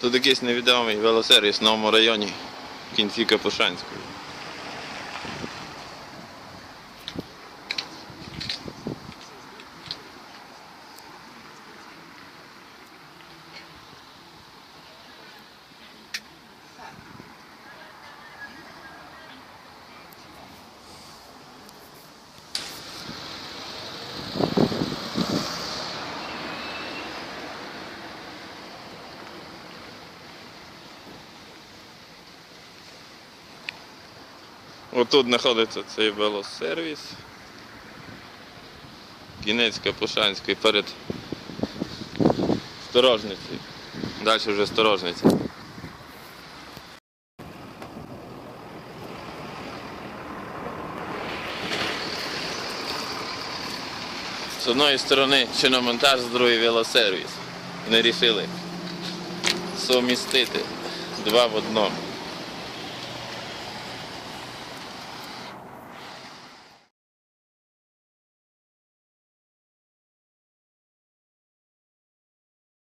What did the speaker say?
Тут якийсь невідомий велосервіс в новому районі в кінці Капушанської. Отут знаходиться цей велосервіс. Кінець Капушанської перед сторожницею. Далі вже сторожниця. З одної сторони шиномонтаж, з другої велосервіс. Вони вирішили сумістити два в одному.